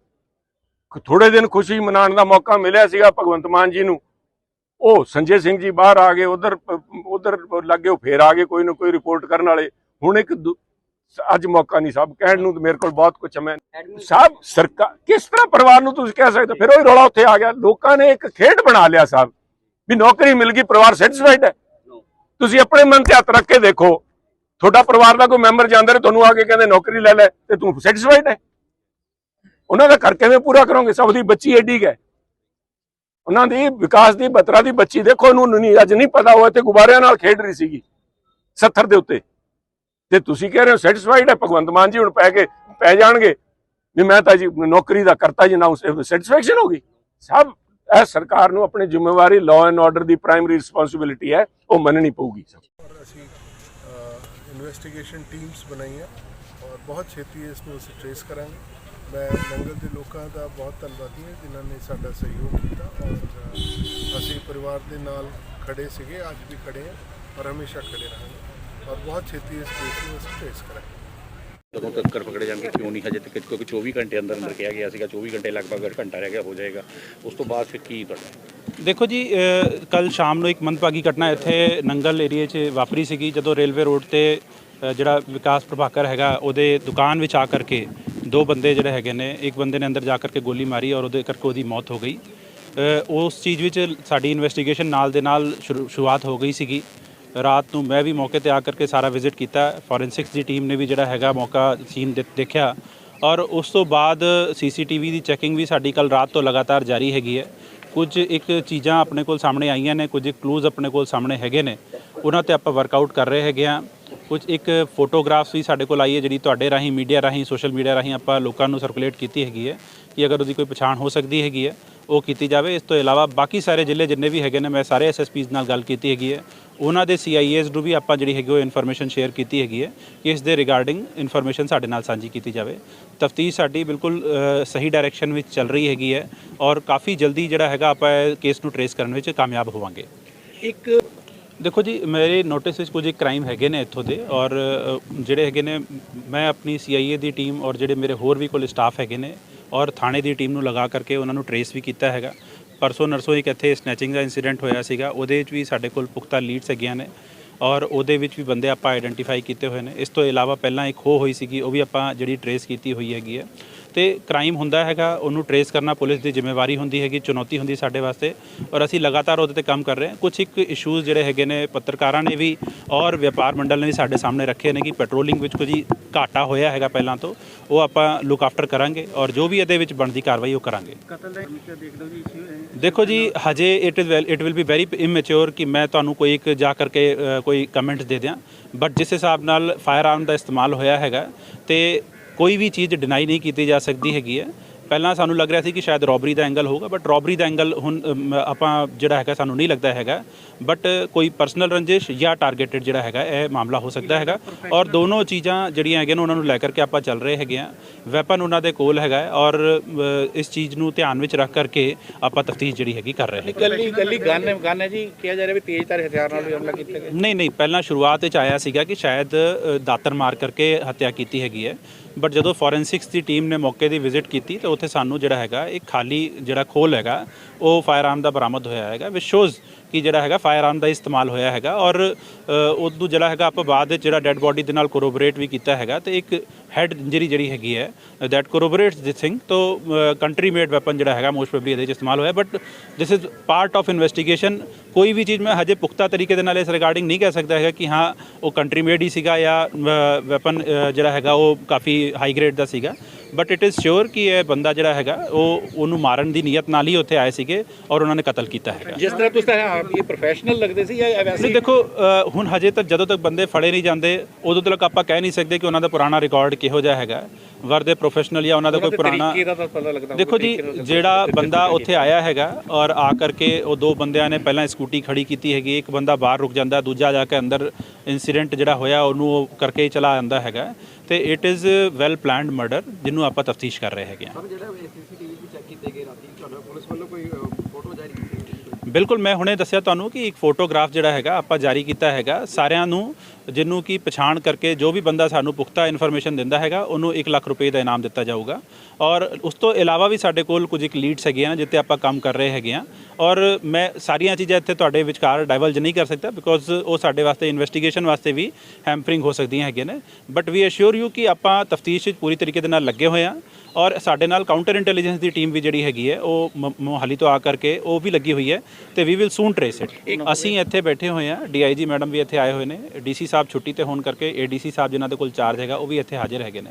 ਥੋੜੇ ਦਿਨ ਖੁਸ਼ੀ ਮਨਾਉਣ ਦਾ ਮੌਕਾ ਮਿਲਿਆ ਸੀਗਾ ਭਗਵੰਤ ਮਾਨ ਜੀ ਨੂੰ। ਉਹ ਸੰਜੇ ਸਿੰਘ ਜੀ ਬਾਹਰ ਆ ਗਏ ਉਧਰ ਉਧਰ ਲੱਗੇ ਉਹ ਫੇਰ ਆ ਗਏ ਕੋਈ ਨਾ ਕੋਈ ਰਿਪੋਰਟ ਕਰਨ ਵਾਲੇ। ਹੁਣ ਇੱਕ ਅੱਜ ਮੌਕਾ ਨਹੀਂ ਸਾਹਿਬ ਕਹਿਣ ਨੂੰ ਮੇਰੇ ਕੋਲ ਬਹੁਤ ਕੁਝ ਹੈ। ਮੈਂ ਸਾਹਿਬ ਸਰਕਾਰ ਕਿਸ ਤਰ੍ਹਾਂ ਪਰਿਵਾਰ ਨੂੰ ਤੁਸੀਂ ਕਹਿ ਸਕਦੇ? ਫਿਰ ਉਹ ਰੌਲਾ ਉੱਥੇ ਆ ਗਿਆ। ਲੋਕਾਂ ਨੇ ਇੱਕ ਖੇਡ ਬਣਾ ਲਿਆ ਸਾਹਿਬ ਵੀ ਨੌਕਰੀ ਮਿਲ ਗਈ ਪਰਿਵਾਰ ਸੈਟੀਸਫਾਈਡ ਹੈ। ਤੁਸੀਂ ਆਪਣੇ ਮਨ ਤੇ ਹੱਥ ਰੱਖ ਕੇ ਦੇਖੋ ਤੁਹਾਡਾ ਪਰਿਵਾਰ ਦਾ ਕੋਈ ਮੈਂਬਰ ਜਾਂਦਾ ਰਹੇ ਤੁਹਾਨੂੰ ਆ ਕੇ ਕਹਿੰਦੇ ਨੌਕਰੀ ਲੈ ਲੈ ਤੇ ਤੂੰ ਸੈਟੀਸਫਾਈਡ ਹੈ। ਉਹਨਾਂ ਦਾ ਘਰ ਕਿਵੇਂ ਪੂਰਾ ਕਰੋਗੇ? ਸਭ ਦੀ ਬੱਚੀ ਏਡੀ ਹੈ। ਉਹਨਾਂ ਦੀ ਵਿਕਾਸ ਦੀ ਬਤਰਾ ਦੀ ਬੱਚੀ ਦੇਖੋ ਉਹਨੂੰ ਨਹੀਂ ਅੱਜ ਨਹੀਂ ਪਤਾ ਹੋਇਆ ਤੇ ਗੁਬਾਰਿਆਂ ਨਾਲ ਖੇਡ ਰਹੀ ਸੀਗੀ 70 ਦੇ ਉੱਤੇ। ਤੇ ਤੁਸੀਂ ਕਹਿ ਰਹੇ ਹੋ ਸੈਟੀਸਫਾਈਡ ਹੈ, ਭਗਵੰਤ ਮਾਨ ਜੀ ਹੁਣ ਪੈ ਕੇ ਪੈ ਜਾਣਗੇ। ਵੀ ਮੈਂ ਤਾਂ ਜੀ ਨੌਕਰੀ ਦਾ ਕਰਤਾ ਜੀ, ਨਾ ਸੈਟੀਸਫੈਕਸ਼ਨ ਹੋ ਗਈ। ਸਭ, ਇਹ ਸਰਕਾਰ ਨੂੰ ਆਪਣੀ ਜ਼ਿੰਮੇਵਾਰੀ ਲਾਅ ਐਂਡ ਆਰਡਰ ਦੀ ਪ੍ਰਾਇਮਰੀ ਰਿਸਪੌਂਸਿਬਿਲਿਟੀ ਹੈ, ਉਹ ਮੰਨਣੀ ਪਊਗੀ। ਸਭ ਅਸੀਂ ਇਨਵੈਸਟੀਗੇਸ਼ਨ ਟੀਮਸ ਬਣਾਈਆਂ ਔਰ ਬਹੁਤ ਛੇਤੀ ਇਸ ਨੂੰ ਅਸੀਂ ਟ੍ਰੇਸ ਕਰਾਂਗੇ। ਮੈਂ ਨੰਗਲ ਦੇ ਲੋਕਾਂ ਦਾ ਬਹੁਤ ਧੰਨਵਾਦੀ ਹਾਂ, ਜਿਨ੍ਹਾਂ ਨੇ ਸਾਡਾ ਸਹਿਯੋਗ ਕੀਤਾ ਔਰ ਅਸੀਂ ਪਰਿਵਾਰ ਦੇ ਨਾਲ ਖੜੇ ਸੀਗੇ, ਅੱਜ ਵੀ ਖੜੇ ਹਾਂ, ਔਰ ਹਮੇਸ਼ਾ ਖੜੇ ਰਹਾਂਗੇ। ਔਰ ਬਹੁਤ ਛੇਤੀ ਇਸ ਕੇਸ ਨੂੰ ਅਸੀਂ ਟ੍ਰੇਸ ਕਰਾਂਗੇ। ਕਦੋਂ ਤੱਕ ਕਰ ਪਕੜੇ ਜਾਣਗੇ ਕਿਉਂ ਨਹੀਂ? ਹਜੇ ਤੱਕ ਕਿਉਂਕਿ 24 ਘੰਟੇ ਅੰਦਰ ਅੰਦਰ ਕਿਹਾ ਗਿਆ ਸੀਗਾ 24 ਘੰਟੇ ਲਗਭਗ ਅਗਰ ਘੰਟਾ ਰਹਿ ਗਿਆ ਹੋ ਜਾਏਗਾ। ਉਸ ਤੋਂ ਬਾਅਦ ਫਿਰ ਕੀ ਤੁਹਾਡਾ? ਦੇਖੋ ਜੀ ਕੱਲ ਸ਼ਾਮ ਨੂੰ ਇੱਕ ਮੰਦਭਾਗੀ ਘਟਨਾ ਇੱਥੇ ਨੰਗਲ ਏਰੀਏ 'ਚ ਵਾਪਰੀ ਸੀਗੀ ਜਦੋਂ ਰੇਲਵੇ ਰੋਡ ਤੇ ਅ, ਜਿਹੜਾ ਵਿਕਾਸ ਪ੍ਰਭਾਕਰ ਹੈਗਾ ਉਹਦੇ ਦੁਕਾਨ ਵਿੱਚ ਆ ਕਰਕੇ ਦੋ ਬੰਦੇ ਜਿਹੜੇ ਹੈਗੇ ਨੇ ਇੱਕ ਬੰਦੇ ਨੇ ਅੰਦਰ ਜਾ ਕਰਕੇ ਗੋਲੀ ਮਾਰੀ ਔਰ ਉਹਦੇ ਕਰਕੇ ਉਹਦੀ ਮੌਤ ਹੋ ਗਈ। ਅ, ਉਸ ਚੀਜ਼ ਵਿੱਚ ਸਾਡੀ ਇਨਵੈਸਟੀਗੇਸ਼ਨ ਨਾਲ ਦੇ ਨਾਲ ਸ਼ੁਰੂ- ਸ਼ੁਰੂਆਤ ਹੋ ਗਈ ਸੀਗੀ। ਰਾਤ ਨੂੰ ਮੈਂ ਵੀ ਮੌਕੇ ਤੇ ਆ ਕਰਕੇ ਸਾਰਾ ਵਿਜ਼ਿਟ ਕੀਤਾ। ਫੋਰੈਂਸਿਕਸ ਦੀ ਟੀਮ ਨੇ ਵੀ ਜਿਹੜਾ ਹੈਗਾ ਮੌਕਾ ਸੀਨ ਦੇਖਿਆ। ਔਰ ਉਸ ਤੋਂ ਬਾਅਦ ਸੀਸੀਟੀਵੀ ਦੀ ਚੈਕਿੰਗ ਵੀ ਸਾਡੀ ਕੱਲ ਰਾਤ ਤੋਂ ਲਗਾਤਾਰ ਜਾਰੀ ਹੈਗੀ ਹੈ। ਕੁਝ ਇੱਕ ਚੀਜ਼ਾਂ ਆਪਣੇ ਕੋਲ ਸਾਹਮਣੇ ਆਈਆਂ ਨੇ, ਕੁਝ ਕਲੂਜ਼ ਆਪਣੇ ਕੋਲ ਸਾਹਮਣੇ ਹੈਗੇ ਨੇ। ਉਹਨਾਂ ਤੇ ਆਪਾਂ ਵਰਕਆਊਟ ਕਰ ਰਹੇ ਹੈਗੇ ਆ ਕੁਝ ਇੱਕ ਫੋਟੋਗ੍ਰਾਫਸ ਵੀ ਸਾਡੇ ਕੋਲ ਆਈ ਹੈ, ਜਿਹੜੀ ਤੁਹਾਡੇ ਰਾਹੀਂ ਮੀਡੀਆ ਰਾਹੀਂ ਸੋਸ਼ਲ ਮੀਡੀਆ ਰਾਹੀਂ ਆਪਾਂ ਲੋਕਾਂ ਨੂੰ ਸਰਕੂਲੇਟ ਕੀਤੀ ਹੈਗੀ ਹੈ ਕਿ ਅਗਰ ਉਹਦੀ ਕੋਈ ਪਛਾਣ ਹੋ ਸਕਦੀ ਹੈਗੀ ਹੈ, ਉਹ ਕੀਤੀ ਜਾਵੇ। ਇਸ ਤੋਂ ਇਲਾਵਾ ਬਾਕੀ ਸਾਰੇ ਜ਼ਿਲ੍ਹੇ ਜਿੰਨੇ ਵੀ ਹੈਗੇ ਨੇ, ਮੈਂ ਸਾਰੇ ਐਸਐਸਪੀਜ਼ ਨਾਲ ਗੱਲ ਕੀਤੀ ਹੈਗੀ ਹੈ। ਉਹਨਾਂ ਦੇ ਸੀਆਈਏਸ ਨੂੰ ਵੀ ਆਪਾਂ ਜਿਹੜੀ ਹੈਗੀ ਉਹ ਇਨਫੋਰਮੇਸ਼ਨ ਸ਼ੇਅਰ ਕੀਤੀ ਹੈਗੀ ਹੈ ਕਿ ਇਸ ਦੇ ਰਿਗਾਰਡਿੰਗ ਇਨਫੋਰਮੇਸ਼ਨ ਸਾਡੇ ਨਾਲ ਸਾਂਝੀ ਕੀਤੀ ਜਾਵੇ। ਤਫਤੀਸ਼ ਸਾਡੀ ਬਿਲਕੁਲ ਸਹੀ ਡਾਇਰੈਕਸ਼ਨ ਵਿੱਚ ਚੱਲ ਰਹੀ ਹੈਗੀ ਹੈ ਔਰ ਕਾਫੀ ਜਲਦੀ ਜਿਹੜਾ ਹੈਗਾ ਆਪਾਂ ਇਹ ਕੇਸ ਨੂੰ ਟਰੇਸ ਕਰਨ ਵਿੱਚ ਕਾਮਯਾਬ ਹੋਵਾਂਗੇ। ਇੱਕ ਦੇਖੋ ਜੀ ਮੇਰੇ ਨੋਟਿਸ ਵਿੱਚ ਕੁਝ ਕ੍ਰਾਈਮ ਹੈਗੇ ਨੇ ਇੱਥੋਂ ਦੇ ਔਰ ਜਿਹੜੇ ਹੈਗੇ ਨੇ ਮੈਂ ਆਪਣੀ ਸੀਆਈਏ ਦੀ ਟੀਮ ਔਰ ਜਿਹੜੇ ਮੇਰੇ ਹੋਰ ਵੀ ਕੋਲ ਸਟਾਫ ਹੈਗੇ ਨੇ ਔਰ ਥਾਣੇ ਦੀ ਟੀਮ ਨੂੰ ਲਗਾ ਕਰਕੇ ਉਹਨਾਂ ਨੂੰ ਟਰੇਸ ਵੀ ਕੀਤਾ ਹੈਗਾ। ਪਰਸੋਂ ਨਰਸੋਂ ਇੱਕ ਇੱਥੇ ਸਨੈਚਿੰਗ ਦਾ ਇਨਸੀਡੈਂਟ ਹੋਇਆ ਸੀਗਾ, ਉਹਦੇ ਵਿੱਚ ਵੀ ਸਾਡੇ ਕੋਲ ਪੁਖਤਾ ਲੀਡਸ ਹੈਗੀਆਂ ਨੇ ਔਰ ਉਹਦੇ ਵਿੱਚ ਵੀ ਬੰਦੇ ਆਪਾਂ ਆਈਡੈਂਟੀਫਾਈ ਕੀਤੇ ਹੋਏ ਨੇ। ਇਸ ਤੋਂ ਇਲਾਵਾ ਪਹਿਲਾਂ ਇੱਕ ਹੋ ਹੋਈ ਸੀਗੀ, ਉਹ ਵੀ ਆਪਾਂ ਜਿਹੜੀ ਟਰੇਸ ਕੀਤੀ ਹੋਈ ਹੈਗੀ ਹੈ। ਤੇ ਕ੍ਰਾਈਮ ਹੁੰਦਾ ਹੈਗਾ, ਉਹਨੂੰ ਟਰੇਸ ਕਰਨਾ ਪੁਲਿਸ ਦੀ ਜ਼ਿੰਮੇਵਾਰੀ ਹੁੰਦੀ ਹੈਗੀ, ਚੁਣੌਤੀ ਹੁੰਦੀ ਸਾਡੇ ਵਾਸਤੇ। ਔਰ ਅਸੀਂ ਲਗਾਤਾਰ ਉਹਦੇ ਤੇ ਕੰਮ ਕਰ ਰਹੇ ਹਾਂ। ਕੁਝ ਇੱਕ ਇਸ਼ੂਜ਼ ਜਿਹੜੇ ਹੈਗੇ ਨੇ, ਪੱਤਰਕਾਰਾਂ ਨੇ ਵੀ ਔਰ ਵਪਾਰ ਮੰਡਲ ਨੇ ਵੀ ਸਾਡੇ ਸਾਹਮਣੇ ਰੱਖੇ ਨੇ ਕਿ ਪੈਟਰੋਲਿੰਗ ਵਿੱਚ ਕੁਝ ਹੀ ਘਾਟਾ ਹੋਇਆ ਹੈਗਾ ਪਹਿਲਾਂ ਤੋਂ, ਉਹ ਆਪਾਂ ਲੁੱਕ ਆਫਟਰ ਕਰਾਂਗੇ ਔਰ ਜੋ ਵੀ ਇਹਦੇ ਵਿੱਚ ਬਣਦੀ ਕਾਰਵਾਈ ਉਹ ਕਰਾਂਗੇ। ਕਤਲ ਦਾ ਦੇਖਦੇ ਹੋ ਜੀ ਦੇਖੋ ਜੀ, ਹਜੇ it is well it will be very immature ਕਿ ਮੈਂ ਤੁਹਾਨੂੰ ਕੋਈ ਇੱਕ ਜਾ ਕਰਕੇ ਕੋਈ ਕਮੈਂਟ ਦੇ ਦਿਆਂ। ਬਟ ਜਿਸ ਹਿਸਾਬ ਨਾਲ ਫਾਇਰ ਆਰਮ ਦਾ ਇਸਤੇਮਾਲ ਹੋਇਆ ਹੈਗਾ, ਤੇ ਕੋਈ ਵੀ ਚੀਜ਼ ਡਿਨਾਈ ਨਹੀਂ ਕੀਤੀ ਜਾ ਸਕਦੀ ਹੈਗੀ ਹੈ। ਪਹਿਲਾਂ ਸਾਨੂੰ ਲੱਗ ਰਿਹਾ ਸੀ ਕਿ ਸ਼ਾਇਦ ਰੋਬਰੀ ਦਾ ਐਂਗਲ ਹੋਊਗਾ ਬਟ ਰੋਬਰੀ ਦਾ ਐਂਗਲ ਹੁਣ ਆਪਾਂ ਜਿਹੜਾ ਹੈਗਾ ਸਾਨੂੰ ਨਹੀਂ ਲੱਗਦਾ ਹੈਗਾ। ਬਟ ਕੋਈ ਪਰਸਨਲ ਰੰਜਿਸ਼ ਜਾਂ ਟਾਰਗੇਟਡ ਜਿਹੜਾ ਹੈਗਾ ਇਹ ਮਾਮਲਾ ਹੋ ਸਕਦਾ ਹੈਗਾ। ਔਰ ਦੋਨੋਂ ਚੀਜ਼ਾਂ ਜਿਹੜੀਆਂ ਹੈਗੀਆਂ ਨੇ ਉਹਨਾਂ ਨੂੰ ਲੈ ਕਰਕੇ ਆਪਾਂ ਚੱਲ ਰਹੇ ਹੈਗੇ ਆ ਵੈਪਨ ਉਹਨਾਂ ਦੇ ਕੋਲ ਹੈਗਾ ਹੈ ਔਰ ਇਸ ਚੀਜ਼ ਨੂੰ ਧਿਆਨ ਵਿੱਚ ਰੱਖ ਕਰਕੇ ਆਪਾਂ ਤਫਤੀਸ਼ ਜਿਹੜੀ ਹੈਗੀ ਕਰ ਰਹੇ ਹੈਗੇ ਗੱਲੀ ਗੱਲੀ ਗਨ ਗਨ ਹੈ ਜੀ। ਕਿਹਾ ਜਾ ਰਿਹਾ ਵੀ ਤੇਜ਼ਧਾਰ ਹਥਿਆਰ ਨਾਲ ਵੀ ਹਮਲਾ ਕੀਤਾ ਗਿਆ। ਨਹੀਂ ਨਹੀਂ ਪਹਿਲਾਂ ਸ਼ੁਰੂਆਤ ਵਿੱਚ ਆਇਆ ਸੀਗਾ ਕਿ ਸ਼ਾਇਦ ਦਾਤਰ ਮਾਰ ਕਰਕੇ ਹੱਤਿਆ ਕੀਤੀ ਹੈਗੀ ਹੈ। ਬਟ ਜਦੋਂ ਫੋਰੈਂਸਿਕਸ ਦੀ ਟੀਮ ਨੇ ਮੌਕੇ ਦੀ ਵਿਜ਼ਿਟ ਕੀਤੀ, ਤਾਂ ਉੱਥੇ ਸਾਨੂੰ ਜਿਹੜਾ ਹੈਗਾ, ਇੱਕ ਖਾਲੀ ਜਿਹੜਾ ਖੋਲ ਹੈਗਾ, ਉਹ ਫਾਇਰ ਆਰਮ ਦਾ ਬਰਾਮਦ ਹੋਇਆ ਹੈਗਾ ਵਿਚ ਸ਼ੋਜ਼ ਕਿ ਜਿਹੜਾ ਹੈਗਾ ਫਾਇਰ ਆਰਮ ਦਾ ਇਸਤੇਮਾਲ ਹੋਇਆ ਹੈਗਾ ਔਰ ਉਦੋਂ ਜਿਹੜਾ ਹੈਗਾ ਆਪਾਂ ਬਾਅਦ ਵਿੱਚ ਜਿਹੜਾ ਡੈੱਡ ਬੋਡੀ ਦੇ ਨਾਲ ਕੋਰੋਬਰੇਟ ਵੀ ਕੀਤਾ ਹੈਗਾ ਤੇ ਇੱਕ ਹੈਡ ਇੰਜਰੀ ਜਿਹੜੀ ਹੈਗੀ ਹੈ ਦੈਟ ਕੋਰੋਬਰੇਟਸ ਦਿਸ ਥਿੰਗ ਤੋਂ ਕੰਟਰੀ ਮੇਡ ਵੈਪਨ ਜਿਹੜਾ ਹੈਗਾ ਮੋਸਟ ਪ੍ਰੋਬਬਲੀ ਇਹਦੇ ਵਿੱਚ ਇਸਤੇਮਾਲ ਹੋਇਆ but this is part of investigation ਕੋਈ ਵੀ ਚੀਜ਼ ਮੈਂ ਹਜੇ ਪੁਖਤਾ ਤਰੀਕੇ ਦੇ ਨਾਲ ਇਸ ਰਿਗਾਰਡਿੰਗ ਨਹੀਂ ਕਹਿ ਸਕਦਾ ਹੈਗਾ ਕਿ ਹਾਂ, ਉਹ ਕੰਟਰੀ ਮੇਡ ਹੀ ਸੀਗਾ ਜਾਂ ਵੈਪਨ ਜਿਹੜਾ ਹੈਗਾ ਉਹ ਕਾਫੀ ਹਾਈ ਗ੍ਰੇਡ ਦਾ ਸੀਗਾ। ਬਟ ਇਟ ਇਜ਼ ਸ਼ੋਰ ਕਿ ਇਹ ਬੰਦਾ ਜਿਹੜਾ ਹੈਗਾ ਉਹ ਉਹਨੂੰ ਮਾਰਨ ਦੀ ਨੀਅਤ ਨਾਲ ਹੀ ਉੱਥੇ ਆਏ ਸੀਗੇ ਔਰ ਉਹਨਾਂ ਨੇ ਕਤਲ ਕੀਤਾ ਹੈਗਾ ਜਿਸ ਤਰ੍ਹਾਂ ਤੁਸੀਂ ਆਪ ਇਹ ਪ੍ਰੋਫੈਸ਼ਨਲ ਲੱਗਦੇ ਸੀ ਜਾਂ ਵੈਸੇ ਨਹੀਂ ਦੇਖੋ ਹੁਣ ਹਜੇ ਤੱਕ ਜਦੋਂ ਤੱਕ ਬੰਦੇ ਫੜੇ ਨਹੀਂ ਜਾਂਦੇ ਉਦੋਂ ਤੱਕ ਆਪਾਂ ਕਹਿ ਨਹੀਂ ਸਕਦੇ ਕਿ ਉਹਨਾਂ ਦਾ ਪੁਰਾਣਾ ਰਿਕਾਰਡ ਕਿਹੋ ਜਿਹਾ ਹੈਗਾ ਵਰਦੇ ਪ੍ਰੋਫੈਸ਼ਨਲ ਜਾਂ ਉਹਨਾਂ ਦਾ ਕੋਈ ਪੁਰਾਣਾ ਦੇਖੋ ਜੀ ਜਿਹੜਾ ਬੰਦਾ ਉੱਥੇ ਆਇਆ ਹੈਗਾ ਔਰ ਆ ਕਰਕੇ ਉਹ ਦੋ ਬੰਦਿਆਂ ਨੇ ਪਹਿਲਾਂ ਸਕੂਟੀ ਖੜੀ ਕੀਤੀ ਹੈਗੀ ਇੱਕ ਬੰਦਾ ਬਾਹਰ ਰੁਕ ਜਾਂਦਾ ਦੂਜਾ ਜਾ ਕੇ ਅੰਦਰ ਇਨਸੀਡੈਂਟ ਜਿਹੜਾ ਹੋਇਆ ਉਹਨੂੰ ਉਹ ਕਰਕੇ ਹੀ ਚਲਾ ਜਾਂਦਾ ਹੈਗਾ। ਤੇ it is well planned murder ਜਿਹਨੂੰ ਆਪਾਂ ਤਫਤੀਸ਼ ਕਰ ਰਹੇ ਹੈਗੇ ਗਈ? ਬਿਲਕੁਲ ਮੈਂ ਹੁਣੇ ਦੱਸਿਆ ਤੁਹਾਨੂੰ ਕਿ ਇੱਕ ਫੋਟੋਗ੍ਰਾਫ ਜਿਹੜਾ ਹੈਗਾ ਆਪਾਂ ਜਾਰੀ ਕੀਤਾ ਹੈਗਾ। ਸਾਰਿਆਂ ਨੂੰ ਜਿਹਨੂੰ ਕਿ ਪਛਾਣ ਕਰਕੇ ਜੋ ਵੀ ਬੰਦਾ ਸਾਨੂੰ ਪੁਖਤਾ ਇਨਫੋਰਮੇਸ਼ਨ ਦਿੰਦਾ ਹੈਗਾ ਉਹਨੂੰ 1 ਲੱਖ ਰੁਪਏ ਦਾ ਇਨਾਮ ਦਿੱਤਾ ਜਾਊਗਾ। ਔਰ ਉਸ ਤੋਂ ਇਲਾਵਾ ਵੀ ਸਾਡੇ ਕੋਲ ਕੁਝ ਇੱਕ ਲੀਡਸ ਹੈਗੀਆਂ ਜਿੱਤੇ ਆਪਾਂ ਕੰਮ ਕਰ ਰਹੇ ਹੈਗੇ ਆ ਔਰ ਮੈਂ ਸਾਰੀਆਂ ਚੀਜ਼ਾਂ ਇੱਥੇ ਤੁਹਾਡੇ ਵਿਚਕਾਰ ਡਾਈਵਲਜ ਨਹੀਂ ਕਰ ਸਕਦਾ ਬਿਕੋਜ਼ ਉਹ ਸਾਡੇ ਵਾਸਤੇ ਇਨਵੈਸਟੀਗੇਸ਼ਨ ਵਾਸਤੇ ਵੀ ਹੈਮਪਰਿੰਗ ਹੋ ਸਕਦੀਆਂ ਹੈਗੀਆਂ ਨੇ। ਬਟ ਵੀ ਅਸ਼ੋਰ ਯੂ ਕਿ ਆਪਾਂ ਤਫਤੀਸ਼ ਪੂਰੀ ਤਰੀਕੇ ਦੇ ਨਾਲ ਲੱਗੇ ਹੋਏ ਆ ਔਰ ਸਾਡੇ ਨਾਲ ਕਾਊਂਟਰ ਇੰਟੈਲੀਜੈਂਸ ਦੀ ਟੀਮ ਵੀ ਜਿਹੜੀ ਹੈਗੀ ਹੈ ਉਹ ਮੋਹਾਲੀ ਤੋਂ ਆ ਕਰਕੇ ਉਹ ਵੀ ਲੱਗੀ ਹੋਈ ਹੈ ਤੇ we will soon trace it ਅਸੀਂ ਇੱਥੇ ਬੈਠੇ ਹੋਏ ਆ ਡੀਆਈਜੀ ਮੈਡਮ ਵੀ ਇੱਥੇ ਆਏ ਹੋਏ ਨੇ ਡੀਸੀ ਸਾਹਿਬ ਛੁੱਟੀ ਤੇ ਹੋਣ ਕਰਕੇ ਏਡੀਸੀ ਸਾਹਿਬ ਜਿਨ੍ਹਾਂ ਦੇ ਕੋਲ ਚਾਰਜ ਹੈਗਾ, ਉਹ ਵੀ ਇੱਥੇ ਹਾਜ਼ਰ ਹੈਗੇ ਨੇ।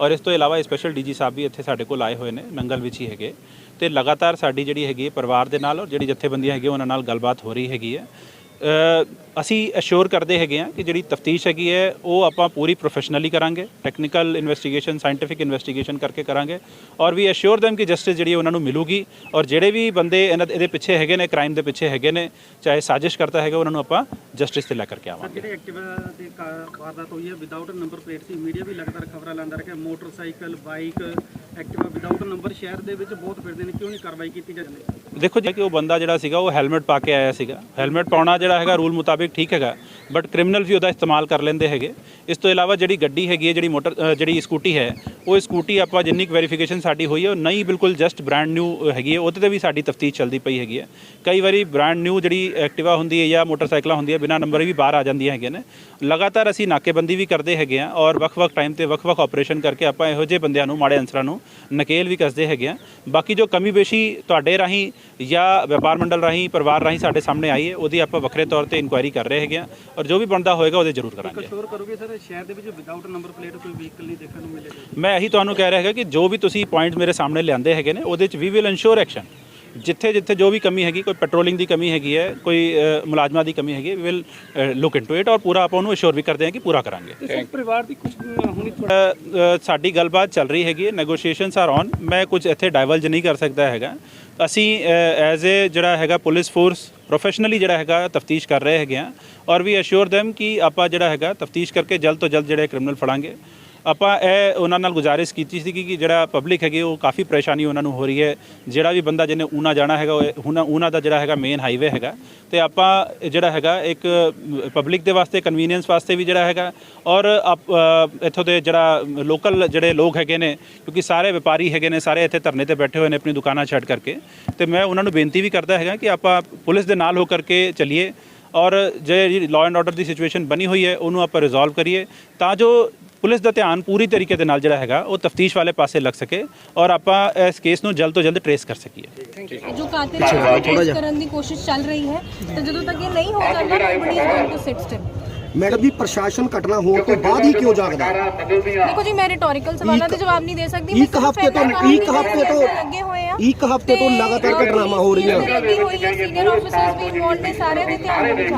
ਔਰ ਇਸ ਤੋਂ ਇਲਾਵਾ ਸਪੈਸ਼ਲ ਡੀਜੀ ਸਾਹਿਬ ਵੀ ਇੱਥੇ ਸਾਡੇ ਕੋਲ ਆਏ ਹੋਏ ਨੇ ਨੰਗਲ ਵਿੱਚ ਹੀ ਹੈਗੇ। ਤੇ ਲਗਾਤਾਰ ਸਾਡੀ ਜਿਹੜੀ ਹੈਗੀ ਹੈ ਪਰਿਵਾਰ ਦੇ ਨਾਲ ਔਰ ਜਿਹੜੀ ਜਥੇਬੰਦੀਆਂ ਹੈਗੀਆਂ, ਉਹਨਾਂ ਨਾਲ ਗੱਲਬਾਤ ਹੋ ਰਹੀ ਹੈਗੀ ਹੈ। ਅਸੀਂ ਅਸ਼ੋਰ ਕਰਦੇ ਹੈਗੇ ਆ ਕਿ ਜਿਹੜੀ ਤਫਤੀਸ਼ ਹੈਗੀ ਹੈ ਉਹ ਆਪਾਂ ਪੂਰੀ ਪ੍ਰੋਫੈਸ਼ਨਲੀ ਕਰਾਂਗੇ ਟੈਕਨੀਕਲ ਇਨਵੈਸਟੀਗੇਸ਼ਨ ਸਾਇੰਟੀਫਿਕ ਇਨਵੈਸਟੀਗੇਸ਼ਨ ਕਰਕੇ ਕਰਾਂਗੇ ਔਰ ਵੀ ਅਸ਼ੋਰ them ਕਿ ਜਸਟਿਸ ਜਿਹੜੀ ਉਹਨਾਂ ਨੂੰ ਮਿਲੂਗੀ ਔਰ ਜਿਹੜੇ ਵੀ ਬੰਦੇ ਇਹਨਾਂ ਇਹਦੇ ਪਿੱਛੇ ਹੈਗੇ ਨੇ ਕ੍ਰਾਈਮ ਦੇ ਪਿੱਛੇ ਹੈਗੇ ਨੇ ਚਾਹੇ ਸਾਜ਼ਿਸ਼ ਕਰਤਾ ਹੈਗਾ ਉਹਨਾਂ ਨੂੰ ਆਪਾਂ ਜਸਟਿਸ ਤੇ ਲੈ ਕਰਕੇ ਆਵਾਂਗੇ। ਜਿਹੜੇ ਐਕਟਿਵਾ ਦੇ ਵਾਰਦਾਤ ਹੋਈ ਹੈ ਵਿਦਆਊਟ ਨੰਬਰ ਪਲੇਟ ਸੀ ਮੀਡੀਆ ਵੀ ਲਗਾਤਾਰ ਖਬਰਾਂ ਲਾਉਂਦਾ ਰਿਹਾ ਕਿ motorcycle bike Activa without number ਸ਼ਹਿਰ ਦੇ ਵਿੱਚ ਬਹੁਤ ਫਿਰਦੇ ਨੇ ਕਿਉਂ ਨਹੀਂ ਕਾਰਵਾਈ ਕੀਤੀ ਜਾਂਦੀ? ਦੇਖੋ ਜੇ ਕਿ ਉਹ ਬੰਦਾ ਜਿਹੜਾ ਸੀਗਾ ਉਹ ਹੈਲਮਟ ਪਾ ਕੇ ਆਇਆ ਸੀਗਾ। ਹੈਲਮਟ ਪਾਉਣਾ ਜਿਹੜਾ ਹੈਗਾ ਰੂਲ ਮੁਤਾਬਿਕ ਠੀਕ ਹੈਗਾ ਬਟ ਕ੍ਰਿਮੀਨਲ ਵੀ ਉਹਦਾ ਇਸਤੇਮਾਲ ਕਰ ਲੈਂਦੇ ਹੈਗੇ। ਇਸ ਤੋਂ ਇਲਾਵਾ ਜਿਹੜੀ ਗੱਡੀ ਹੈਗੀ ਹੈ ਜਿਹੜੀ ਮੋਟਰ ਅ, ਜਿਹੜੀ ਸਕੂਟੀ ਹੈ ਉਹ ਸਕੂਟੀ ਆਪਾਂ ਜਿੰਨੀ ਵੈਰੀਫਿਕੇਸ਼ਨ ਸਾਡੀ ਹੋਈ ਹੈ ਉਹ ਨਹੀਂ ਬਿਲਕੁਲ ਜਸਟ ਬ੍ਰਾਂਡ ਨਿਊ ਹੈਗੀ ਹੈ ਉਹਦੇ ਤੇ ਵੀ ਸਾਡੀ ਤਫਤੀਸ਼ ਚੱਲਦੀ ਪਈ ਹੈਗੀ ਹੈ। ਕਈ ਵਾਰੀ ਬ੍ਰਾਂਡ ਨਿਊ ਜਿਹੜੀ ਐਕਟਿਵਾ ਹੁੰਦੀ ਹੈ ਜਾਂ ਮੋਟਰਸਾਈਕਲਾਂ ਹੁੰਦੀਆਂ ਬਿਨਾਂ ਨੰਬਰ ਵੀ ਬਾਹਰ ਆ ਜਾਂਦੀਆਂ ਹੈਗੀਆਂ ਨੇ। ਲਗਾਤਾਰ ਅਸੀਂ ਨਾਕੇਬੰਦੀ ਵੀ ਕਰਦੇ ਹੈਗੇ ਆ ਔਰ ਵੱਖ-ਵੱਖ ਟਾਈਮ ਤੇ ਵੱਖ-ਵੱਖ ਆਪਰੇਸ਼ਨ ਕਰਕੇ ਆਪਾਂ ਇਹੋ ਜਿਹੇ ਬੰਦਿਆਂ ਨੂੰ ਮਾੜੇ ਅਨਸਰਾਂ ਨੂੰ ਨਕੇਲ ਵੀ ਕੱਸਦੇ ਹੈਗੇ ਆ ਬਾਕੀ ਜੋ ਕਮੀ ਬੇਸ਼ੀ ਤੁਹਾਡੇ ਰਾਹੀਂ ਜਾਂ ਵਪਾਰ ਮੰਡਲ ਰਾਹੀਂ ਪਰਿਵਾਰ ਰਾਹੀਂ ਸਾਡੇ ਸਾਹਮਣੇ ਆਈ ਹੈ ਉਹਦੀ ਆਪਾਂ ਵੱਖਰੇ ਤੌਰ ਤੇ ਇਨਕੁਆਇਰੀ ਕਰ ਰਹੇ ਹੈਗੇ ਆ ਔਰ ਜੋ ਵੀ ਬਣਦਾ ਹੋਏਗਾ ਉਹਦੇ ਜ਼ਰੂਰ ਕਰਾਂਗੇ। ਕਸ਼ੋਰ ਕਰੋਗੇ ਸਰ ਸ਼ਹਿਰ ਦੇ ਵਿੱਚ ਵਿਦਆਊਟ ਨੰਬਰ ਪਲੇਟ ਕੋਈ ਵਹੀਕਲ ਨਹੀਂ ਦੇਖਣ ਨੂੰ ਮਿਲੇਗਾ ਮੈਂ ਇਹੀ ਤੁਹਾਨੂੰ ਕਹਿ ਰਿਹਾ ਹੈਗਾ ਕਿ ਜੋ ਵੀ ਤੁਸੀਂ ਪੁਆਇੰਟ ਮੇਰੇ ਸਾਹਮਣੇ ਲਿਆਂਦੇ ਹੈਗੇ ਨੇ ਉਹਦੇ ਚ ਵੀ ਵਿਲ ਇਨਸ਼ੋਰ ਐਕਸ਼ਨ ਜਿੱਥੇ ਜਿੱਥੇ ਜੋ ਵੀ ਕਮੀ ਹੈਗੀ ਕੋਈ ਪੈਟਰੋਲਿੰਗ ਦੀ ਕਮੀ ਹੈਗੀ ਹੈ ਕੋਈ ਮੁਲਾਜ਼ਮਾਂ ਦੀ ਕਮੀ ਹੈਗੀ ਵਿਲ ਲੁੱਕ ਇਨਟੂ ਇਟ ਔਰ ਪੂਰਾ ਆਪਾਂ ਉਹਨੂੰ ਅਸ਼ੋਰ ਵੀ ਕਰਦੇ ਹਾਂ ਕਿ ਪੂਰਾ ਕਰਾਂਗੇ। ਸਰ ਪਰਿਵਾਰ ਦੀ ਕੁਝ ਹੁਣੀ ਸਾਡੀ ਗੱਲਬਾਤ ਚੱਲ ਰਹੀ ਹੈਗੀ ਹੈ ਨੈਗੋਸ਼ੀਏਸ਼ਨਸ ਆਰ ਔਨ ਮੈਂ ਕੁਝ ਇੱਥੇ ਡਾਈਵਲਜ ਨਹੀਂ ਕਰ ਸਕਦਾ ਹੈਗਾ। ਅਸੀਂ ਐਜ਼ ਅ ਜਿਹੜਾ ਹੈਗਾ ਪੁਲਿਸ ਫੋਰਸ ਪ੍ਰੋਫੈਸ਼ਨਲੀ ਜਿਹੜਾ ਹੈਗਾ ਤਫਤੀਸ਼ ਕਰ ਰਹੇ ਹੈਗੇ ਆ ਔਰ ਵੀ ਅਸ਼ੋਰ them ਕਿ ਆਪਾਂ ਜਿਹੜਾ ਹੈਗਾ ਤਫਤੀਸ਼ ਕਰਕੇ ਜਲਦ ਤੋਂ ਜਲਦ ਜਿਹੜੇ ਕ੍ਰਿਮੀਨਲ ਫੜਾਂਗੇ। ਆਪਾਂ ਇਹ ਉਹਨਾਂ ਨਾਲ ਗੁਜ਼ਾਰਿਸ਼ ਕੀਤੀ ਸੀ ਕਿ ਜਿਹੜਾ ਪਬਲਿਕ ਹੈਗੀ, ਉਹ ਕਾਫੀ ਪਰੇਸ਼ਾਨੀ ਉਹਨਾਂ ਨੂੰ ਹੋ ਰਹੀ ਹੈ। ਜਿਹੜਾ ਵੀ ਬੰਦਾ ਜਿਹਨੇ ਊਨਾ ਜਾਣਾ ਹੈਗਾ, ਉਹ ਹੁਣ ਊਨਾ ਦਾ ਜਿਹੜਾ ਹੈਗਾ ਮੇਨ ਹਾਈਵੇ ਹੈਗਾ। ਤੇ ਆਪਾਂ ਜਿਹੜਾ ਹੈਗਾ, ਇੱਕ ਪਬਲਿਕ ਦੇ ਵਾਸਤੇ ਕਨਵੀਨੀਅੰਸ ਵਾਸਤੇ ਵੀ ਜਿਹੜਾ ਹੈਗਾ, ਔਰ ਆਪ- ਇੱਥੋਂ ਦੇ ਜਿਹੜਾ ਲੋਕਲ ਜਿਹੜੇ ਲੋਕ ਹੈਗੇ ਨੇ, ਕਿਉਂਕਿ ਸਾਰੇ ਵਪਾਰੀ ਹੈਗੇ ਨੇ, ਸਾਰੇ ਇੱਥੇ ਧਰਨੇ ਤੇ ਬੈਠੇ ਹੋਏ ਨੇ, ਆਪਣੀ ਦੁਕਾਨਾਂ ਛੱਡ ਕਰਕੇ। ਤੇ ਮੈਂ ਉਹਨਾਂ ਨੂੰ ਬੇਨਤੀ ਵੀ ਕਰਦਾ ਹੈਗਾ ਕਿ ਆਪਾਂ ਪੁਲਿਸ ਦੇ ਨਾਲ ਹੋ ਕਰਕੇ ਚੱਲੀਏ। ਔਰ ਜਿਹੜੀ ਲਾਅ ਐਂਡ ਆਰਡਰ ਦੀ ਸਿਚੁਏਸ਼ਨ ਬਣੀ ਹੋਈ ਹੈ ਉਹਨੂੰ ਆਪਾਂ ਰਿਜ਼ੋਲਵ ਕਰੀਏ ਤਾਂ ਜੋ ਪੁਲਿਸ ਦਾ ਧਿਆਨ ਪੂਰੀ ਤਰੀਕੇ ਦੇ ਨਾਲ ਜਿਹੜਾ ਹੈਗਾ ਉਹ ਤਫਤੀਸ਼ ਵਾਲੇ ਪਾਸੇ ਲੱਗ ਸਕੇ ਔਰ ਆਪਾਂ ਇਸ ਕੇਸ ਨੂੰ ਜਲਦ ਤੋਂ ਜਲਦ ਟਰੇਸ ਕਰ ਸਕੀਏ। ਜੋ ਕਾਤਿਲ ਕਰਨ ਦੀ ਕੋਸ਼ਿਸ਼ ਚੱਲ ਰਹੀ ਹੈ ਤੇ ਜਦੋਂ ਤੱਕ ਇਹ ਨਹੀਂ ਹੋ ਜਾਂਦਾ going to sit still madam ji ਪ੍ਰਸ਼ਾਸਨ ਘਟਨਾ ਹੋਣ ਤੋਂ ਬਾਅਦ ਹੀ ਕਿਉਂ ਜਾਗਦਾ? ਦੇਖੋ ਜੀ ਮੈਂ ਰਿਟੋਰੀਕਲ ਸਵਾਲਾਂ ਦੇ ਜਵਾਬ ਨਹੀਂ ਦੇ ਸਕਦੀ ਇੱਕ ਹਫ਼ਤੇ ਤੋਂ ਇੱਕ ਹਫ਼ਤੇ ਤੋਂ ਲੱਗੇ ਹੋਏ ਆ। ਇੱਕ ਹਫ਼ਤੇ ਤੋਂ ਲਗਾਤਾਰ ਘਟਨਾਵਾਂ ਹੋ ਰਹੀਆਂ। ਲੱਗੀ ਹੋਈ ਹੈ ਸੀਨੀਅਰ ਆਫੀਸਰਸ ਵੀ ਇਨਵੋਲਡ ਨੇ ਸਾਰਿਆਂ ਦੇ ਧਿਆਨ ਦੇ ਵਿੱਚ